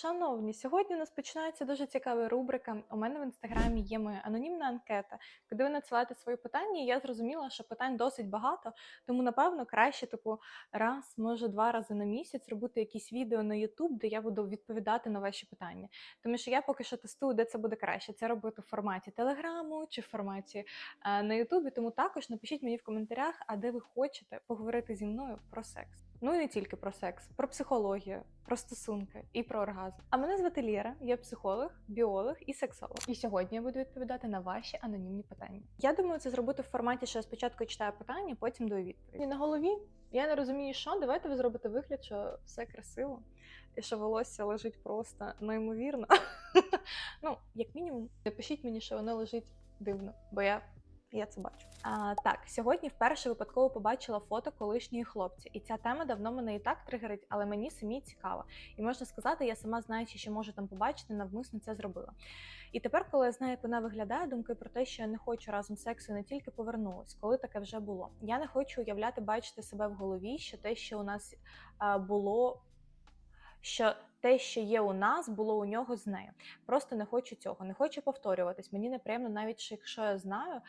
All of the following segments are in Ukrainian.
Шановні, сьогодні у нас починається дуже цікава рубрика. У мене в інстаграмі є моя анонімна анкета, куди ви надсилаєте свої питання. І я зрозуміла, що питань досить багато, тому напевно краще, типу, раз, може, два рази на місяць робити якісь відео на YouTube, де я буду відповідати на ваші питання. Тому що я поки що тестую, де це буде краще. Це робити в форматі Телеграму чи в форматі е, на Ютубі. Тому також напишіть мені в коментарях, а де ви хочете поговорити зі мною про секс. Ну і не тільки про секс, про психологію, про стосунки і про оргазм. А мене звати Лєра, я психолог, біолог і сексолог. І сьогодні я буду відповідати на ваші анонімні питання. Я думаю, це зробити в форматі, що я спочатку читаю питання, потім даю відповідь. І на голові я не розумію, що давайте ви зробите вигляд, що все красиво, і що волосся лежить просто неймовірно. Ну, як мінімум, напишіть мені, що воно лежить дивно, бо я я це бачу. А, Так, сьогодні вперше випадково побачила фото колишньої хлопця, і ця тема давно мене і так тригерить, але мені самі цікаво. І можна сказати, я сама знаючи, що можу там побачити, навмисно це зробила. І тепер, коли я знаю, як вона виглядає, думки про те, що я не хочу разом сексу, не тільки повернулась, коли таке вже було. Я не хочу уявляти, бачити себе в голові, що те, що у нас було. Що те, що є у нас, було у нього з нею. Просто не хочу цього, не хочу повторюватись. Мені неприємно, навіть якщо я знаю,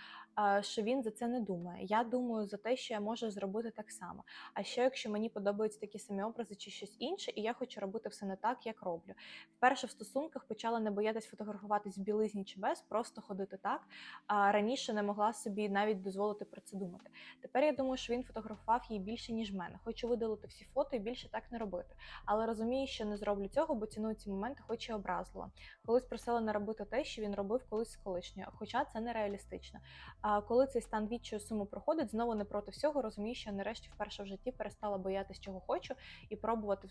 що він за це не думає. Я думаю за те, що я можу зробити так само. А що якщо мені подобаються такі самі образи чи щось інше, і я хочу робити все не так, як роблю. Вперше в стосунках почала не боятись фотографуватись в білизні чи без, просто ходити так. А раніше не могла собі навіть дозволити про це думати. Тепер я думаю, що він фотографував її більше ніж мене. Хочу видалити всі фото і більше так не робити. Але розумію, що не зроблю цього, бо ціную ці моменти, хоч і образливо. Колись просила не робити те, що він робив колись з колишньою, хоча це нереалістично. А коли цей стан відчаю суму проходить, знову не проти всього, розумію, що нарешті вперше в житті перестала боятися, чого хочу, і пробувати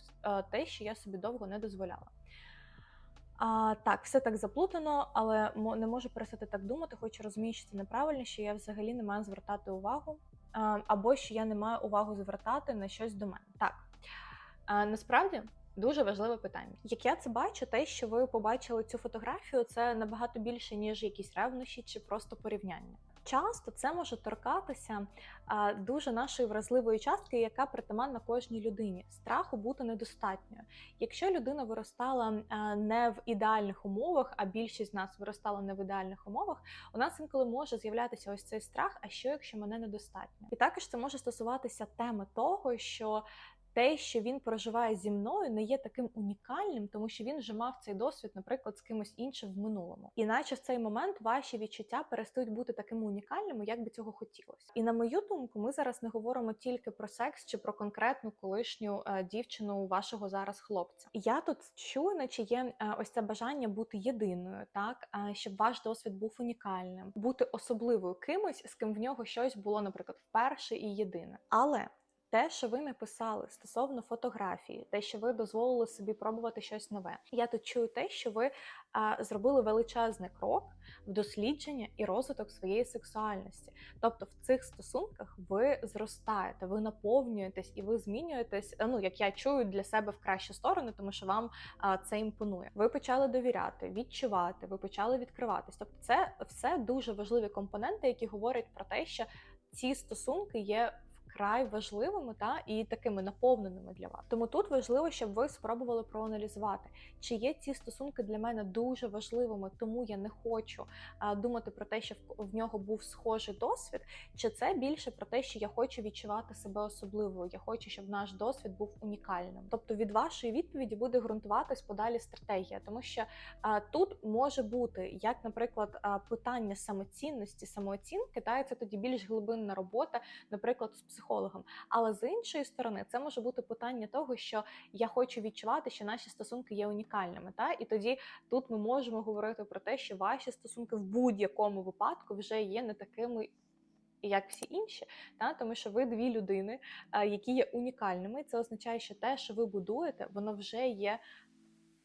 те, що я собі довго не дозволяла. А, Так, все так заплутано, але не можу перестати так думати, хоч розумію, що це неправильно, що я взагалі не маю звертати увагу, або що я не маю увагу звертати на щось до мене. Так насправді Дуже важливе питання. Як я це бачу, те, що ви побачили цю фотографію, це набагато більше, ніж якісь ревнощі чи просто порівняння. Часто це може торкатися дуже нашої вразливої частки, яка притаманна кожній людині. Страху бути недостатньою. Якщо людина виростала не в ідеальних умовах, а більшість з нас виростала не в ідеальних умовах, у нас інколи може з'являтися ось цей страх. А що якщо мене недостатньо? І також це може стосуватися теми того, що те, що він проживає зі мною, не є таким унікальним, тому що він вже мав цей досвід, наприклад, з кимось іншим в минулому. Іначе в цей момент ваші відчуття перестають бути такими унікальними, як би цього хотілося. І на мою думку, ми зараз не говоримо тільки про секс чи про конкретну колишню е, дівчину вашого зараз хлопця. Я тут чую, наче є е, ось це бажання бути єдиною, так е, щоб ваш досвід був унікальним, бути особливою кимось, з ким в нього щось було, наприклад, вперше і єдине. Але те, що ви написали стосовно фотографії, те, що ви дозволили собі пробувати щось нове. Я тут чую те, що ви а, зробили величезний крок в дослідження і розвиток своєї сексуальності. Тобто в цих стосунках ви зростаєте, ви наповнюєтесь і ви змінюєтесь. Ну як я чую для себе в кращу сторону, тому що вам а, це імпонує. Ви почали довіряти, відчувати, ви почали відкриватись. Тобто, це все дуже важливі компоненти, які говорять про те, що ці стосунки є вкрай важливими та і такими наповненими для вас. Тому тут важливо, щоб ви спробували проаналізувати, чи є ці стосунки для мене дуже важливими, тому я не хочу думати про те, що в, нього був схожий досвід, чи це більше про те, що я хочу відчувати себе особливою. Я хочу, щоб наш досвід був унікальним. Тобто від вашої відповіді буде ґрунтуватись подалі стратегія, тому що тут може бути як, наприклад, питання самоцінності, самооцінки, та і це тоді більш глибинна робота, наприклад, з психологом психологом. Але з іншої сторони, це може бути питання того, що я хочу відчувати, що наші стосунки є унікальними. Та і тоді тут ми можемо говорити про те, що ваші стосунки в будь-якому випадку вже є не такими. Як всі інші, та тому що ви дві людини, які є унікальними. Це означає, що те, що ви будуєте, воно вже є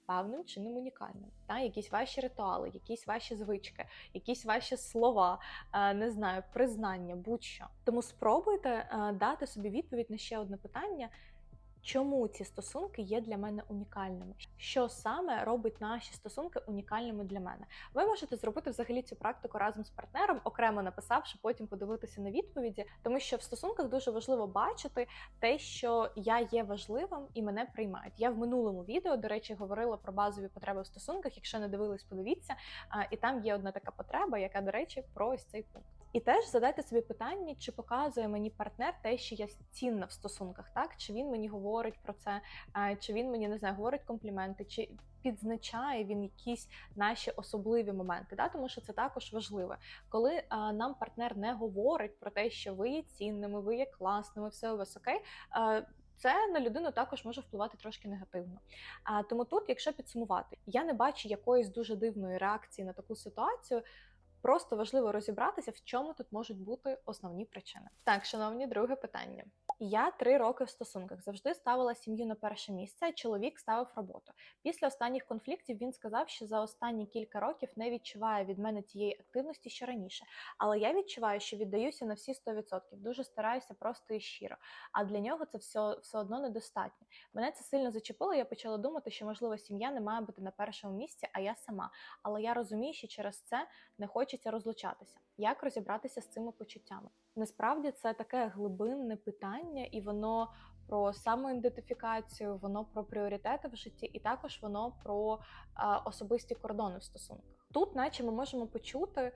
певним чином унікальним. Та? Якісь ваші ритуали, якісь ваші звички, якісь ваші слова, е, не знаю, признання, будь-що. Тому спробуйте е, дати собі відповідь на ще одне питання. Чому ці стосунки є для мене унікальними, що саме робить наші стосунки унікальними для мене. Ви можете зробити взагалі цю практику разом з партнером, окремо написавши, потім подивитися на відповіді, тому що в стосунках дуже важливо бачити те, що я є важливим і мене приймають. Я в минулому відео, до речі, говорила про базові потреби в стосунках. Якщо не дивились, подивіться. І там є одна така потреба, яка, до речі, про ось цей пункт. І теж задайте собі питання, чи показує мені партнер те, що я цінна в стосунках, так чи він мені говорить про це, чи він мені не знаю, говорить компліменти, чи підзначає він якісь наші особливі моменти, да? тому що це також важливо. Коли а, нам партнер не говорить про те, що ви є цінними, ви є класними, все у вас окей. А, це на людину також може впливати трошки негативно. А тому тут, якщо підсумувати, я не бачу якоїсь дуже дивної реакції на таку ситуацію. Просто важливо розібратися, в чому тут можуть бути основні причини. Так, шановні, друге питання. Я три роки в стосунках завжди ставила сім'ю на перше місце. Чоловік ставив роботу. Після останніх конфліктів він сказав, що за останні кілька років не відчуває від мене тієї активності, що раніше. Але я відчуваю, що віддаюся на всі 100%. Дуже стараюся просто і щиро. А для нього це все все одно недостатньо. Мене це сильно зачепило. Я почала думати, що можливо сім'я не має бути на першому місці, а я сама. Але я розумію, що через це не хочеться розлучатися. Як розібратися з цими почуттями? Насправді це таке глибинне питання, і воно про самоідентифікацію, воно про пріоритети в житті, і також воно про а, особисті кордони в стосунках. Тут, наче ми можемо почути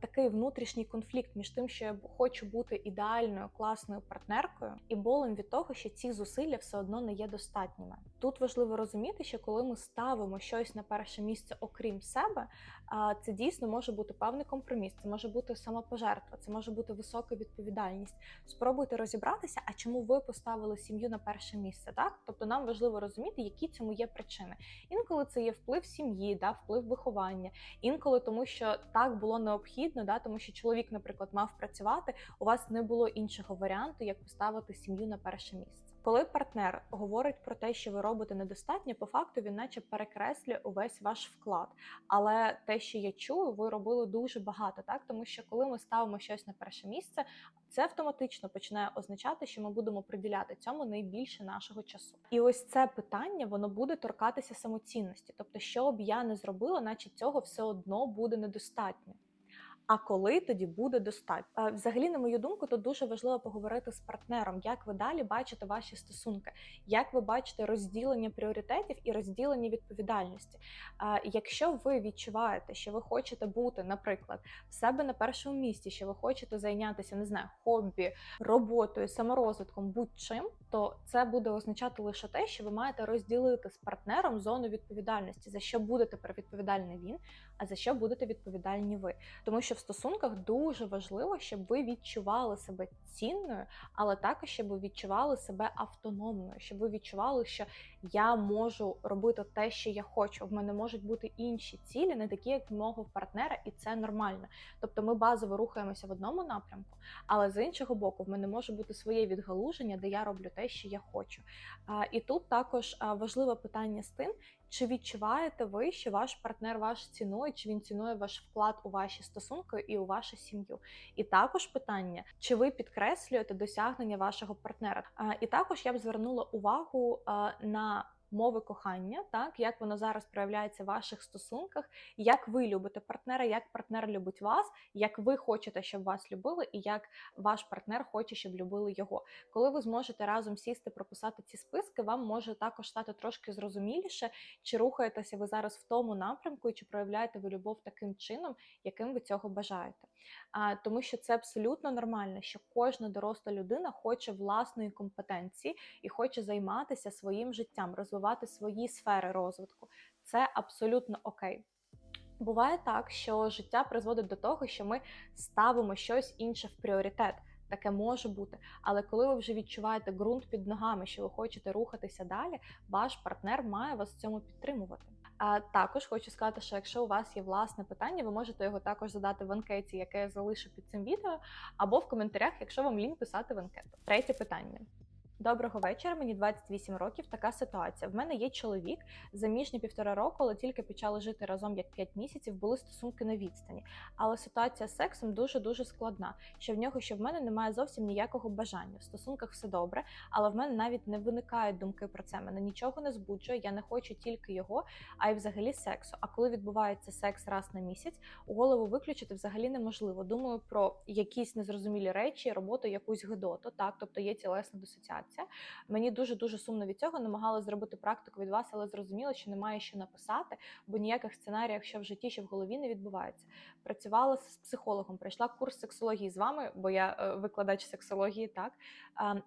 такий внутрішній конфлікт між тим, що я хочу бути ідеальною класною партнеркою, і болем від того, що ці зусилля все одно не є достатніми. Тут важливо розуміти, що коли ми ставимо щось на перше місце, окрім себе, це дійсно може бути певний компроміс, це може бути самопожертва, це може бути висока відповідальність. Спробуйте розібратися, а чому ви поставили сім'ю на перше місце, так тобто нам важливо розуміти, які цьому є причини. Інколи це є вплив сім'ї, да, вплив виховання, інколи тому, що так було необхідно, да, тому що чоловік, наприклад, мав працювати. У вас не було іншого варіанту, як поставити сім'ю на перше місце. Коли партнер говорить про те, що ви робите недостатньо, по факту він наче перекреслює увесь ваш вклад. Але те, що я чую, ви робили дуже багато, так тому що коли ми ставимо щось на перше місце, це автоматично починає означати, що ми будемо приділяти цьому найбільше нашого часу. І ось це питання воно буде торкатися самоцінності, тобто, що б я не зробила, наче цього все одно буде недостатньо. А коли тоді буде достатньо? Взагалі, на мою думку, тут дуже важливо поговорити з партнером, як ви далі бачите ваші стосунки, як ви бачите розділення пріоритетів і розділення відповідальності. Якщо ви відчуваєте, що ви хочете бути, наприклад, в себе на першому місці, що ви хочете зайнятися, не знаю, хобі, роботою, саморозвитком, будь-чим, то це буде означати лише те, що ви маєте розділити з партнером зону відповідальності, за що буде тепер відповідальний він, а за що будете відповідальні ви. Тому що в стосунках дуже важливо, щоб ви відчували себе цінною, але також щоб ви відчували себе автономною, щоб ви відчували, що я можу робити те, що я хочу. В мене можуть бути інші цілі, не такі, як в мого партнера, і це нормально. Тобто ми базово рухаємося в одному напрямку, але з іншого боку, в мене може бути своє відгалуження, де я роблю те, що я хочу. І тут також важливе питання з тим, чи відчуваєте ви, що ваш партнер ваш цінує, чи він цінує ваш вклад у ваші стосунки і у вашу сім'ю? І також питання, чи ви підкреслюєте досягнення вашого партнера? І також я б звернула увагу на мови кохання, так як воно зараз проявляється в ваших стосунках, як ви любите партнера, як партнер любить вас, як ви хочете, щоб вас любили, і як ваш партнер хоче, щоб любили його. Коли ви зможете разом сісти, прописати ці списки, вам може також стати трошки зрозуміліше, чи рухаєтеся ви зараз в тому напрямку, і чи проявляєте ви любов таким чином, яким ви цього бажаєте. А, Тому що це абсолютно нормально, що кожна доросла людина хоче власної компетенції і хоче займатися своїм життям, розвивати свої сфери розвитку. Це абсолютно окей. Буває так, що життя призводить до того, що ми ставимо щось інше в пріоритет. Таке може бути, але коли ви вже відчуваєте ґрунт під ногами, що ви хочете рухатися далі, ваш партнер має вас в цьому підтримувати. А також хочу сказати, що якщо у вас є власне питання, ви можете його також задати в анкеті, яке я залишу під цим відео, або в коментарях, якщо вам лінь писати в анкету. Третє питання. Доброго вечора, мені 28 років. Така ситуація. В мене є чоловік, заміжні півтора року, але тільки почали жити разом як 5 місяців, були стосунки на відстані. Але ситуація з сексом дуже дуже складна. Що в нього, що в мене немає зовсім ніякого бажання. В стосунках все добре, але в мене навіть не виникають думки про це. Мене нічого не збуджує. Я не хочу тільки його, а й взагалі сексу. А коли відбувається секс раз на місяць, у голову виключити взагалі неможливо. Думаю про якісь незрозумілі речі, роботу, якусь гидоту. Так, тобто є тілесна дисоціація. Мені дуже дуже сумно від цього. Намагалась зробити практику від вас, але зрозуміла, що немає що написати, бо ніяких сценаріїв, що в житті, що в голові не відбувається. Працювала з психологом, пройшла курс сексології з вами, бо я е, викладач сексології, так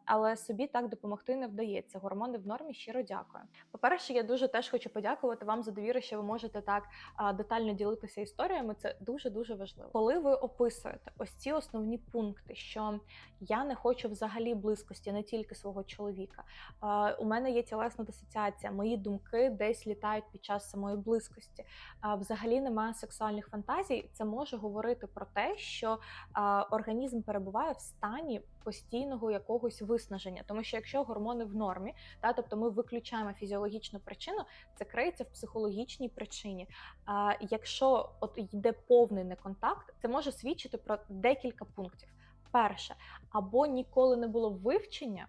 але собі так допомогти не вдається. Гормони в нормі. Щиро дякую. По-перше, я дуже теж хочу подякувати вам за довіру, що ви можете так детально ділитися історіями. Це дуже дуже важливо. Коли ви описуєте ось ці основні пункти, що я не хочу взагалі близькості, не тільки свого чоловіка. Е, У мене є тілесна дисоціація, мої думки десь літають під час самої близькості. Взагалі немає сексуальних фантазій. Це може говорити про те, що організм перебуває в стані постійного якогось виснаження, тому що якщо гормони в нормі, та тобто ми виключаємо фізіологічну причину, це криється в психологічній причині. А якщо от йде повний неконтакт, це може свідчити про декілька пунктів. Перше, або ніколи не було вивчення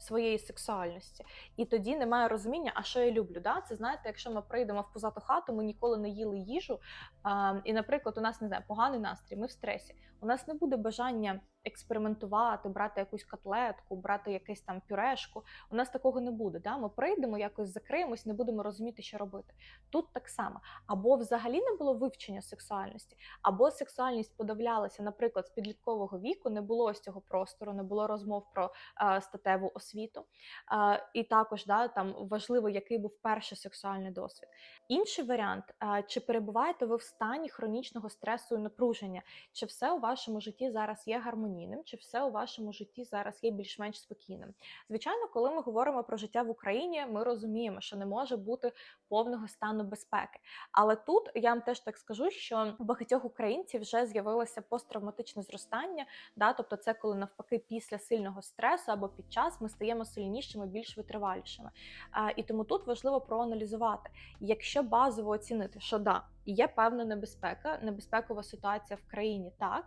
своєї сексуальності, і тоді немає розуміння, а що я люблю. Да? Це знаєте, якщо ми прийдемо в позату хату, ми ніколи не їли їжу, а, і, наприклад, у нас не знаю, поганий настрій, ми в стресі. У нас не буде бажання експериментувати, брати якусь котлетку, брати якусь там пюрешку. У нас такого не буде. Да? Ми прийдемо, якось закриємось, не будемо розуміти, що робити. Тут так само. Або взагалі не було вивчення сексуальності, або сексуальність подавлялася, наприклад, з підліткового віку, не було з цього простору, не було розмов про е, статеву освіту. Е, і також да, там важливо, який був перший сексуальний досвід. Інший варіант: е, чи перебуваєте ви в стані хронічного стресу і напруження, чи все у вашому житті зараз є гармонійним, чи все у вашому житті зараз є більш-менш спокійним? Звичайно, коли ми говоримо про життя в Україні, ми розуміємо, що не може бути повного стану безпеки. Але тут я вам теж так скажу, що багатьох українців вже з'явилося посттравматичне зростання. Да, тобто, це коли навпаки після сильного стресу або під час ми стаємо сильнішими, більш витривалішими. А, і тому тут важливо проаналізувати, якщо базово оцінити, що да, є певна небезпека, небезпекова ситуація в країні, так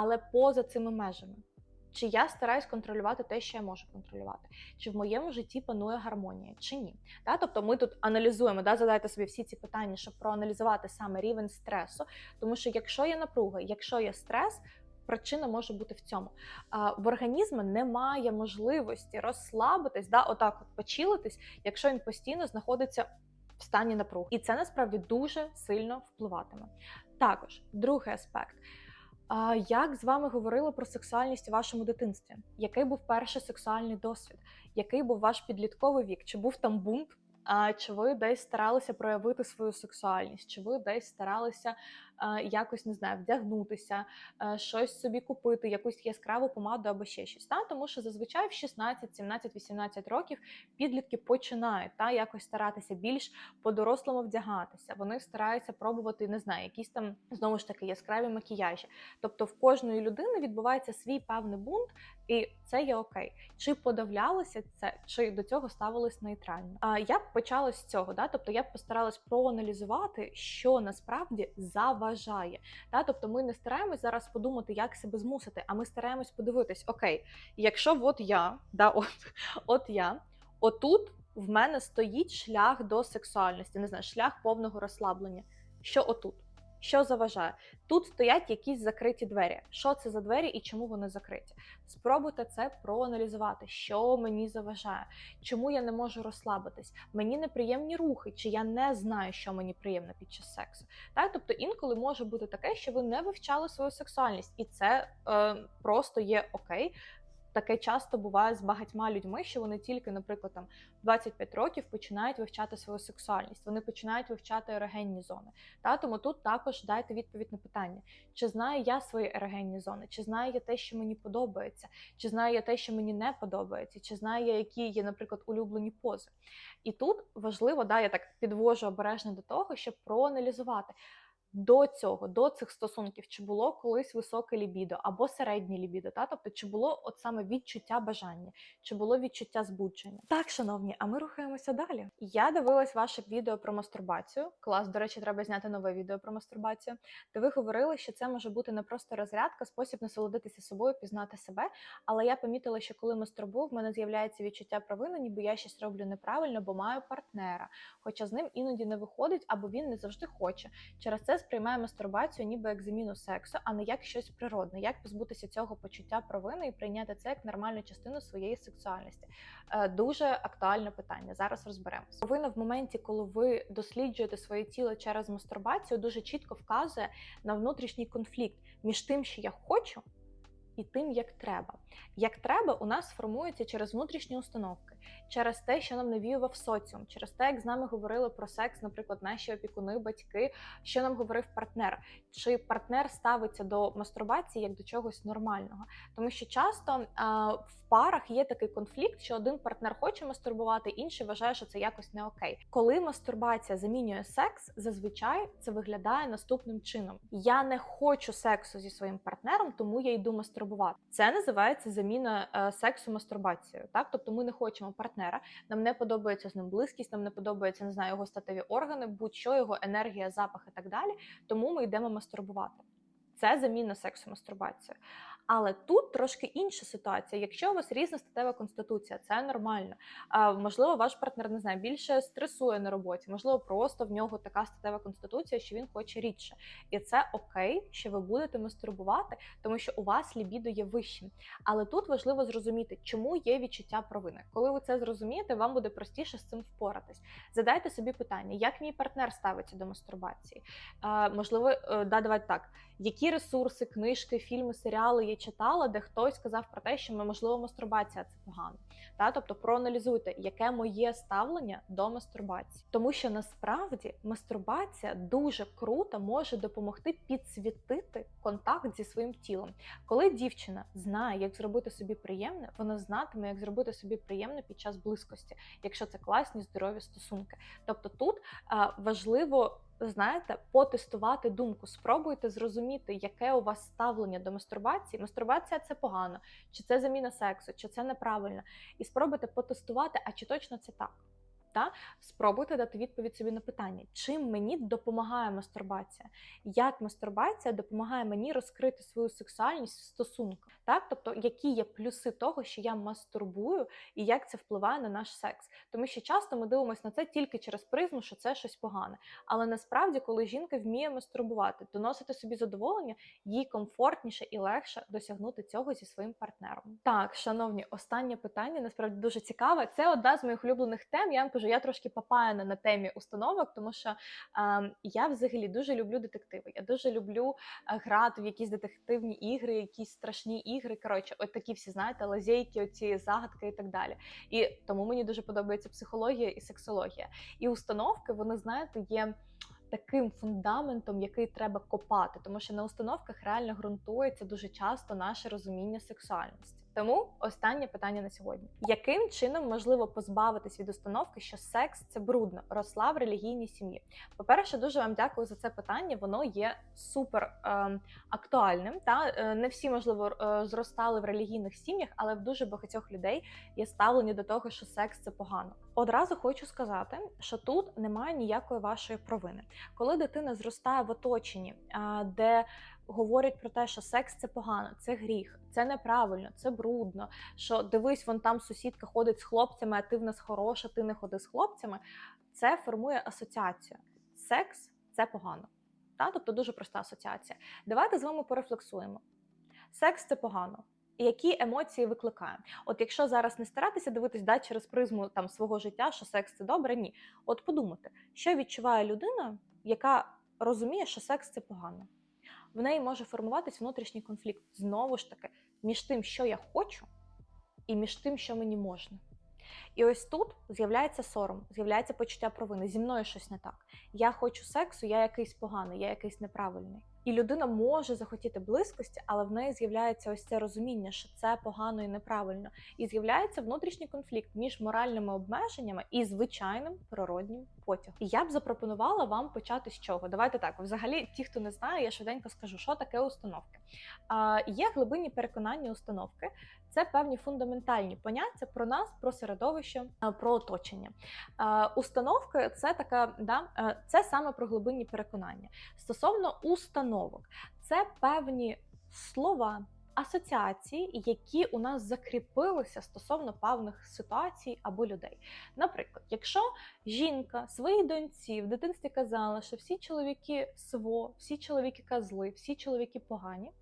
але поза цими межами. Чи я стараюсь контролювати те, що я можу контролювати? Чи в моєму житті панує гармонія, чи ні? Та, тобто ми тут аналізуємо, да, задайте собі всі ці питання, щоб проаналізувати саме рівень стресу. Тому що якщо є напруга, якщо є стрес, причина може бути в цьому. А, в організму немає можливості розслабитись, да, отак от почилитись, якщо він постійно знаходиться в стані напруги. І це насправді дуже сильно впливатиме. Також другий аспект. А як з вами говорили про сексуальність у вашому дитинстві? Який був перший сексуальний досвід? Який був ваш підлітковий вік? Чи був там бунт? А чи ви десь старалися проявити свою сексуальність? Чи ви десь старалися якось не знаю, вдягнутися, щось собі купити, якусь яскраву помаду або ще щось? Та? Тому що зазвичай в 16, 17, 18 років підлітки починають та якось старатися більш по-дорослому вдягатися. Вони стараються пробувати, не знаю, якісь там знову ж таки яскраві макіяжі. Тобто в кожної людини відбувається свій певний бунт, і це є окей. Чи подавлялося це, чи до цього ставились нейтрально? А я б почала з цього, да? тобто я б постаралась проаналізувати, що насправді заважає. Да? Тобто ми не стараємось зараз подумати, як себе змусити, а ми стараємось подивитись, окей, якщо от я, да, от, от я, отут в мене стоїть шлях до сексуальності, не знаю, шлях повного розслаблення. Що отут? Що заважає? Тут стоять якісь закриті двері. Що це за двері і чому вони закриті? Спробуйте це проаналізувати, що мені заважає, чому я не можу розслабитись, мені неприємні рухи, чи я не знаю, що мені приємно під час сексу. Так, тобто інколи може бути таке, що ви не вивчали свою сексуальність, і це е, просто є окей. Таке часто буває з багатьма людьми, що вони тільки, наприклад, там 25 років починають вивчати свою сексуальність, вони починають вивчати ерогенні зони. Та тому тут також дайте відповідь на питання: чи знаю я свої ерогенні зони, чи знаю я те, що мені подобається, чи знаю я те, що мені не подобається, чи знаю я, які є, наприклад, улюблені пози. І тут важливо, да, я так підвожу обережно до того, щоб проаналізувати. До цього, до цих стосунків, чи було колись високе лібідо або середнє лібідо, та тобто чи було от саме відчуття бажання, чи було відчуття збудження. Так, шановні, а ми рухаємося далі. Я дивилась ваше відео про мастурбацію. Клас, до речі, треба зняти нове відео про мастурбацію. Де ви говорили, що це може бути не просто розрядка, спосіб насолодитися собою, пізнати себе. Але я помітила, що коли мастурбую, в мене з'являється відчуття провини, ніби я щось роблю неправильно, бо маю партнера. Хоча з ним іноді не виходить, або він не завжди хоче. Через це сприймає мастурбацію ніби як заміну сексу, а не як щось природне. Як позбутися цього почуття провини і прийняти це як нормальну частину своєї сексуальності? Е, Дуже актуальне питання. Зараз розберемося. Провина в моменті, коли ви досліджуєте своє тіло через мастурбацію, дуже чітко вказує на внутрішній конфлікт між тим, що я хочу. І тим, як треба. Як треба, у нас формується через внутрішні установки, через те, що нам навіював соціум, через те, як з нами говорили про секс, наприклад, наші опікуни, батьки, що нам говорив партнер, чи партнер ставиться до мастурбації як до чогось нормального. Тому що часто а, в парах є такий конфлікт, що один партнер хоче мастурбувати, інший вважає, що це якось не окей. Коли мастурбація замінює секс, зазвичай це виглядає наступним чином: я не хочу сексу зі своїм партнером, тому я йду мастурбувати. Це називається заміна е, сексу мастурбацією. Так, тобто ми не хочемо партнера, нам не подобається з ним близькість, нам не подобається не знаю його статеві органи, будь-що його енергія, запах і так далі. Тому ми йдемо мастурбувати. Це заміна сексу мастурбацією. Але тут трошки інша ситуація. Якщо у вас різна статева конституція, це нормально. А, можливо, ваш партнер не знаю, більше стресує на роботі, можливо, просто в нього така статева конституція, що він хоче рідше. І це окей, що ви будете мастурбувати, тому що у вас лібідо є вищим. Але тут важливо зрозуміти, чому є відчуття провини. Коли ви це зрозумієте, вам буде простіше з цим впоратись. Задайте собі питання, як мій партнер ставиться до мастурбації. А, можливо, е, да, давайте так, які ресурси, книжки, фільми, серіали читала, де хтось сказав про те, що можливо мастурбація це погано. Та тобто проаналізуйте, яке моє ставлення до мастурбації, тому що насправді мастурбація дуже круто може допомогти підсвітити контакт зі своїм тілом. Коли дівчина знає, як зробити собі приємне, вона знатиме, як зробити собі приємне під час близькості, якщо це класні здорові стосунки. Тобто тут а, важливо знаєте, потестувати думку. Спробуйте зрозуміти, яке у вас ставлення до мастурбації. Мастурбація це погано, чи це заміна сексу, чи це неправильно. І спробуйте потестувати, а чи точно це так. Та спробуйте дати відповідь собі на питання, чим мені допомагає мастурбація, як мастурбація допомагає мені розкрити свою сексуальність в стосунках, так тобто, які є плюси того, що я мастурбую, і як це впливає на наш секс. Тому що часто ми дивимося на це тільки через призму, що це щось погане. Але насправді, коли жінка вміє мастурбувати, доносити собі задоволення, їй комфортніше і легше досягнути цього зі своїм партнером. Так, шановні, останнє питання насправді дуже цікаве. Це одна з моїх улюблених тем. Я вам кажу, я трошки попаяна на темі установок, тому що е, я взагалі дуже люблю детективи. Я дуже люблю е, грати в якісь детективні ігри, якісь страшні ігри. Коротше, от такі всі знаєте, лазейки, оці загадки і так далі. І тому мені дуже подобається психологія і сексологія. І установки, вони знаєте, є. Таким фундаментом, який треба копати, тому що на установках реально ґрунтується дуже часто наше розуміння сексуальності. Тому останнє питання на сьогодні: яким чином можливо позбавитись від установки, що секс це брудно, росла в релігійній сім'ї? По-перше, дуже вам дякую за це питання. Воно є супер е, актуальним. Та е, не всі можливо е, зростали в релігійних сім'ях, але в дуже багатьох людей є ставлення до того, що секс це погано. Одразу хочу сказати, що тут немає ніякої вашої провини. Коли дитина зростає в оточенні, де говорять про те, що секс це погано, це гріх, це неправильно, це брудно. Що дивись, вон там сусідка ходить з хлопцями, а ти в нас хороша, ти не ходи з хлопцями. Це формує асоціацію. Секс це погано. Та? Тобто дуже проста асоціація. Давайте з вами порефлексуємо. Секс це погано. Які емоції викликає? От якщо зараз не старатися дивитись да, через призму там свого життя, що секс це добре, ні. От подумати, що відчуває людина, яка розуміє, що секс це погано в неї може формуватись внутрішній конфлікт знову ж таки між тим, що я хочу, і між тим, що мені можна. І ось тут з'являється сором, з'являється почуття провини. Зі мною щось не так. Я хочу сексу, я якийсь поганий, я якийсь неправильний. І людина може захотіти близькості, але в неї з'являється ось це розуміння, що це погано і неправильно. І з'являється внутрішній конфлікт між моральними обмеженнями і звичайним природнім потягом. І я б запропонувала вам почати з чого. Давайте так. Взагалі, ті, хто не знає, я швиденько скажу, що таке установки. Є глибинні переконання установки. Це певні фундаментальні поняття про нас, про середовище, про оточення. А, Установки це така, да, е, це саме про глибинні переконання. Стосовно установок, це певні слова, асоціації, які у нас закріпилися стосовно певних ситуацій або людей. Наприклад, якщо жінка своїй доньці в дитинстві казала, що всі чоловіки сво, всі чоловіки козли, всі чоловіки погані.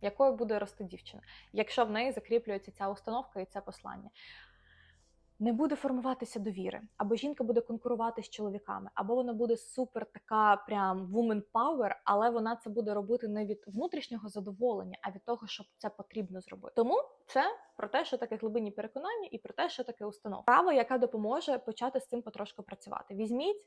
Якою буде рости дівчина, якщо в неї закріплюється ця установка і це послання? не буде формуватися довіри, або жінка буде конкурувати з чоловіками, або вона буде супер така, прям woman power, але вона це буде робити не від внутрішнього задоволення, а від того, що це потрібно зробити. Тому це про те, що таке глибинні переконання, і про те, що таке установка. Право, яка допоможе почати з цим потрошку працювати. Візьміть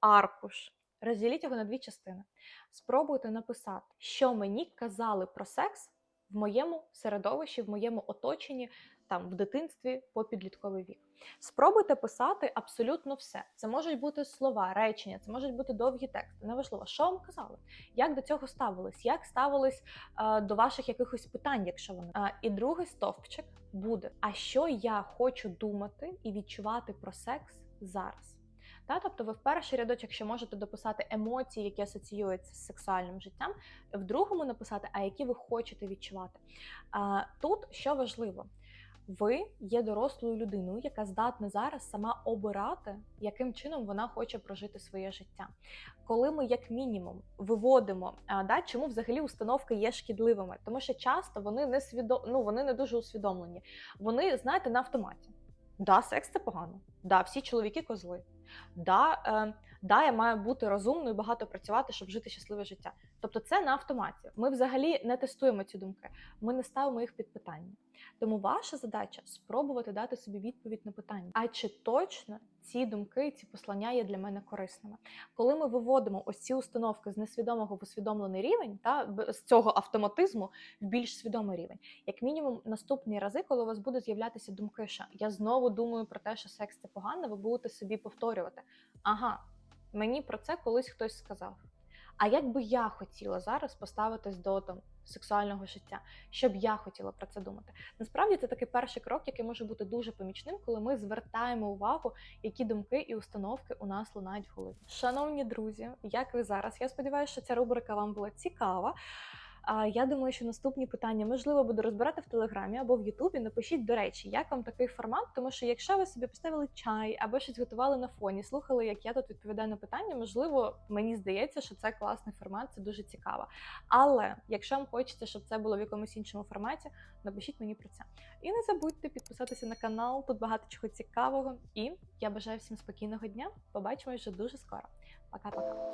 аркуш. Розділіть його на дві частини. Спробуйте написати, що мені казали про секс в моєму середовищі, в моєму оточенні, там в дитинстві по підлітковий вік. Спробуйте писати абсолютно все. Це можуть бути слова, речення, це можуть бути довгі тексти. Неважливо, що вам казали, як до цього ставились, як ставились е, до ваших якихось питань, якщо вони. Е, і другий стовпчик буде: а що я хочу думати і відчувати про секс зараз? Та, тобто ви в перший рядочок ще можете дописати емоції, які асоціюються з сексуальним життям, в другому написати, а які ви хочете відчувати. А, Тут що важливо, ви є дорослою людиною, яка здатна зараз сама обирати, яким чином вона хоче прожити своє життя. Коли ми, як мінімум, виводимо, да, чому взагалі установки є шкідливими, тому що часто вони не свідо... ну, вони не дуже усвідомлені. Вони, знаєте, на автоматі. Да, секс це погано. Да, всі чоловіки козли. Да, е, да, я маю бути розумною, багато працювати, щоб жити щасливе життя. Тобто, це на автоматі. Ми взагалі не тестуємо ці думки, ми не ставимо їх під питання. Тому ваша задача спробувати дати собі відповідь на питання: а чи точно ці думки, ці послання є для мене корисними? Коли ми виводимо ось ці установки з несвідомого в усвідомлений рівень, та з цього автоматизму в більш свідомий рівень, як мінімум, наступні рази, коли у вас будуть з'являтися думки, що я знову думаю про те, що секс це погано, ви будете собі повторювати. Ага, мені про це колись хтось сказав. А як би я хотіла зараз поставитись до там сексуального життя, щоб я хотіла про це думати? Насправді це такий перший крок, який може бути дуже помічним, коли ми звертаємо увагу, які думки і установки у нас лунають в голові. Шановні друзі, як ви зараз? Я сподіваюся, що ця рубрика вам була цікава. А я думаю, що наступні питання можливо буду розбирати в телеграмі або в Ютубі. Напишіть, до речі, як вам такий формат, тому що якщо ви собі поставили чай або щось готували на фоні, слухали, як я тут відповідаю на питання, можливо, мені здається, що це класний формат, це дуже цікаво. Але якщо вам хочеться, щоб це було в якомусь іншому форматі, напишіть мені про це. І не забудьте підписатися на канал, тут багато чого цікавого. І я бажаю всім спокійного дня. Побачимось вже дуже скоро. Пока-пока.